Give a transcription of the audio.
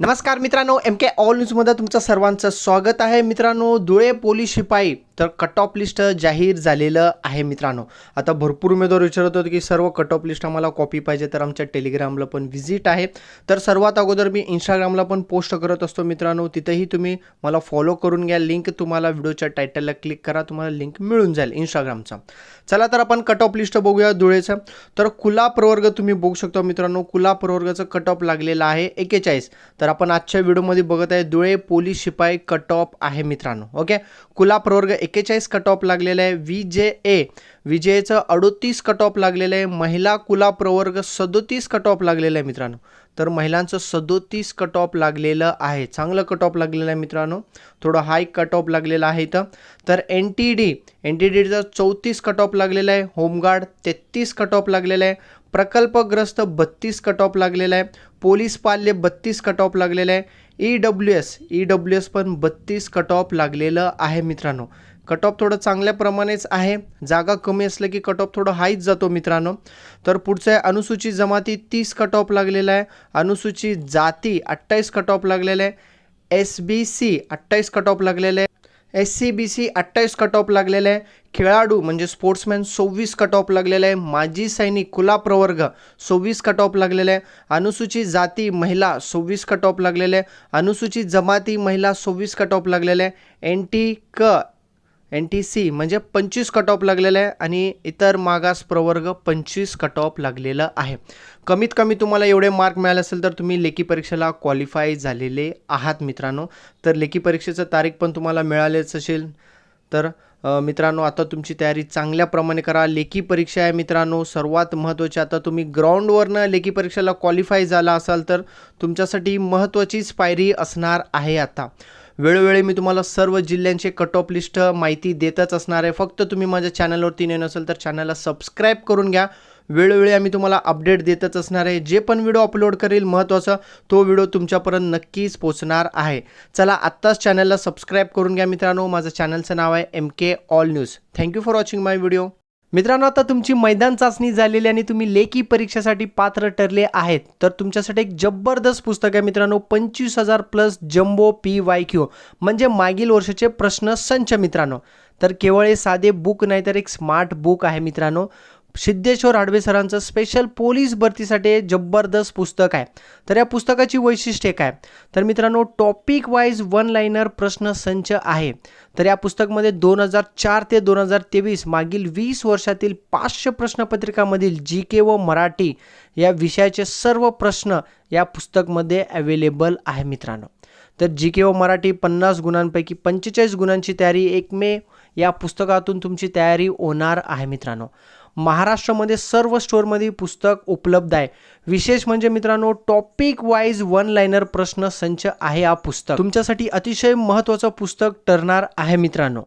नमस्कार मित्रांनो M K all न्यूजमध्ये तुमचं सर्वांचं स्वागत आहे. मित्रांनो धुळे पोलीस शिपाई तर कट ऑफ लिस्ट जाहीर झालेलं आहे मित्रांनो. आता भरपूर उमेदवार विचारत होते की सर्व कट ऑफ लिस्ट आम्हाला कॉपी पाहिजे तर आमच्या टेलिग्रामला पण व्हिजिट आहे. तर सर्वात अगोदर मी इंस्टाग्रामला पण पोस्ट करत असतो मित्रांनो. तिथेही तुम्ही मला फॉलो करून घ्या. लिंक तुम्हाला व्हिडिओच्या टायटलला क्लिक करा. तुम्हाला लिंक मिळून जाईल इंस्टाग्रामचा चला तर आपण कट ऑफ लिस्ट बघूया धुळेचं. तर कुला प्रवर्ग तुम्ही बघू शकता मित्रांनो. कुला प्रवर्गाचं कट ऑफ लागलेलं आहे. एकेचाळीस. तर आपण आजच्या व्हिडिओमध्ये बघत आहे धुळे पोलीस शिपाई कट ऑफ आहे मित्रांनो ओके कुला प्रवर्ग एक्केचाळीस कट ऑफ लागलेला आहे. व्ही जे ए विजयचं अडोतीस कट ऑफ लागलेलं आहे. महिला कुला प्रवर्ग सदोतीस कट ऑफ लागलेलं आहे मित्रांनो. तर महिलांचं सदोतीस कट ऑफ लागलेलं आहे. चांगलं कट ऑफ लागलेलं आहे मित्रांनो. थोडं हाय कट ऑफ लागलेलं आहे इथं. तर N T D N T डीचं चौतीस कट ऑफ लागलेलं आहे. होमगार्ड तेहतीस कट ऑफ लागलेलं आहे. प्रकल्पग्रस्त बत्तीस कट ऑफ लागलेला आहे. पोलीस पाल्य बत्तीस कट ऑफ लागलेलं आहे. E W S E W S पण बत्तीस कट ऑफ लागलेलं आहे मित्रांनो. कट ऑफ थोडं चांगल्या प्रमाणेच आहे. जागा कमी असलं की कट ऑफ थोडं हाईच जातो मित्रांनो. तर पुढचं आहे अनुसूचित जमाती तीस कट ऑफ लागलेला आहे. अनुसूचित जाती अठ्ठावीस कट ऑफ लागलेलं आहे. एस बी सी अठ्ठावीस कट ऑफ लागलेलं आहे. एस सी बी सी अठ्ठावीस कट ऑफ लागलेलं आहे. खेळाडू म्हणजे स्पोर्ट्समॅन सव्वीस कट ऑफ लागलेलं आहे. माजी सैनिक कुला प्रवर्ग सव्वीस कट ऑफ लागलेलं आहे. अनुसूचित जाती महिला सव्वीस कट ऑफ लागलेलं आहे. अनुसूचित जमाती महिला सव्वीस कट ऑफ लागलेलं आहे. एन टी क एन टी सी म्हणजे पंचवीस कट ऑफ लागलेलं आहे आणि इतर मागास प्रवर्ग पंचवीस कट ऑफ लागलेलं आहे. कमीत कमी तुम्हाला एवढे मार्क मिळाले असेल तर तुम्ही लेखी परीक्षेला क्वालिफाय झालेले आहात मित्रांनो. तर लेखी परीक्षेचं तारीख पण तुम्हाला मिळालेच असेल. तर मित्रांनो आता तुमची तयारी चांगल्याप्रमाणे करा. लेखी परीक्षा आहे मित्रांनो सर्वात महत्त्वाची. आता तुम्ही ग्राउंडवरनं लेखी परीक्षेला क्वालिफाय झाला असाल तर तुमच्यासाठी महत्त्वाचीच पायरी असणार आहे आता. वेळोवेळी मी तुम्हाला सर्व जिल्ह्यांचे कट ऑफ लिस्ट माहिती देतच असणार आहे. फक्त तुम्ही माझ्या चॅनलवरती नेन असेल तर चॅनलला सबस्क्राईब करून घ्या. वेळोवेळी आम्ही तुम्हाला अपडेट देतच असणार आहे. जे पण व्हिडिओ अपलोड करेल महत्त्वाचा तो व्हिडिओ तुमच्यापर्यंत नक्कीच पोचणार आहे. चला आत्ताच चॅनलला सबस्क्राईब करून घ्या मित्रांनो. माझं चॅनलचं नाव आहे M K all news thank you for watching my video मित्रांनो आता तुमची मैदान चाचणी झालेली आणि तुम्ही लेखी परीक्षेसाठी पात्र ठरले आहेत. तर तुमच्यासाठी एक जबरदस्त पुस्तक आहे मित्रांनो पंचवीस हजार plus jumbo P Y Q. म्हणजे मागील वर्षाचे प्रश्न संच मित्रांनो. तर केवळ हे साधे बुक नाही तर एक स्मार्ट बुक आहे मित्रांनो. सिद्धेश्वर आडवे सरांचं स्पेशल पोलीस भरतीसाठी जबरदस्त पुस्तक आहे. तर या पुस्तकाची वैशिष्ट्ये काय? तर मित्रांनो टॉपिक वाईज वन लाईनर प्रश्न संच आहे. तर या पुस्तकमध्ये दोन हजार चार ते दोन हजार तेवीस मागील वीस वर्षातील पाचशे प्रश्नपत्रिकामधील जी के व मराठी या विषयाचे सर्व प्रश्न या पुस्तकमध्ये अवेलेबल आहे मित्रांनो. तर जी के व मराठी पन्नास गुणांपैकी पंचेचाळीस गुणांची तयारी एक मे या पुस्तकातून तुमची तयारी होणार आहे मित्रांनो. महाराष्ट्रामध्ये सर्व स्टोअरमध्ये पुस्तक उपलब्ध आहे. विशेष म्हणजे मित्रांनो टॉपिक वाईज वन लाईनर प्रश्न संच आहे हा पुस्तक. तुमच्यासाठी अतिशय महत्त्वाचं पुस्तक ठरणार आहे मित्रांनो.